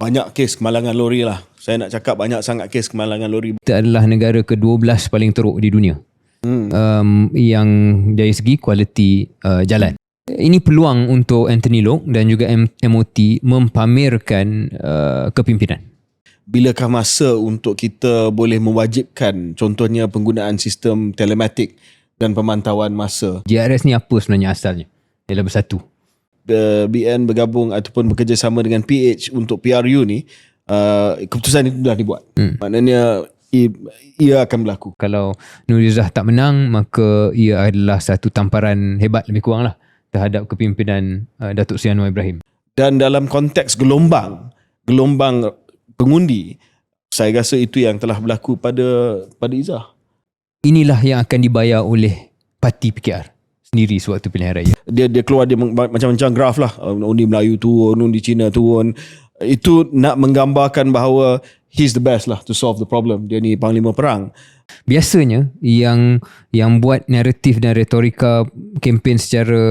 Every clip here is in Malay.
Banyak kes kemalangan lori lah. Saya nak cakap banyak sangat kes kemalangan lori. Kita adalah negara ke-12 paling teruk di dunia Hmm. um, yang dari segi kualiti uh, jalan. Ini peluang untuk Anthony Loke dan juga MOT mempamerkan uh, kepimpinan. Bilakah masa untuk kita boleh mewajibkan contohnya penggunaan sistem telematik dan pemantauan masa. JRS ni apa sebenarnya asalnya? Ialah bersatu. BN bergabung ataupun bekerjasama dengan PH untuk PRU ni, uh, keputusan itu dah dibuat. Hmm. Maknanya ia akan berlaku. Kalau Nurizah tak menang, maka ia adalah satu tamparan hebat lebih kurang lah terhadap kepimpinan uh, Datuk Seri Anwar Ibrahim. Dan dalam konteks gelombang, gelombang pengundi, saya rasa itu yang telah berlaku pada pada Izzah. Inilah yang akan dibayar oleh parti PKR sendiri sewaktu pilihan raya. Dia dia keluar dia macam-macam graf lah. Uh, Undi Melayu turun, undi Cina turun. Itu nak menggambarkan bahawa he's the best lah to solve the problem. Dia ni panglima perang. Biasanya yang yang buat naratif dan retorika kempen secara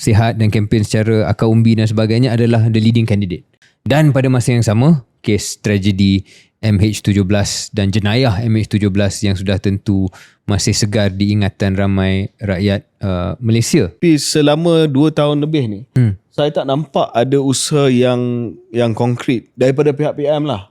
sihat dan kempen secara akar umbi dan sebagainya adalah the leading candidate. Dan pada masa yang sama, kes tragedi MH17 dan jenayah MH17 yang sudah tentu masih segar di ingatan ramai rakyat uh, Malaysia. Tapi selama 2 tahun lebih ni, Hmm. saya tak nampak ada usaha yang yang konkret daripada pihak PM lah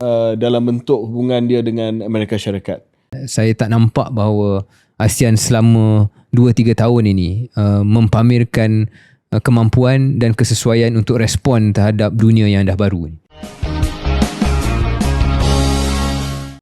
uh, dalam bentuk hubungan dia dengan Amerika Syarikat. Saya tak nampak bahawa ASEAN selama 2-3 tahun ini uh, mempamerkan uh, kemampuan dan kesesuaian untuk respon terhadap dunia yang dah baru ni.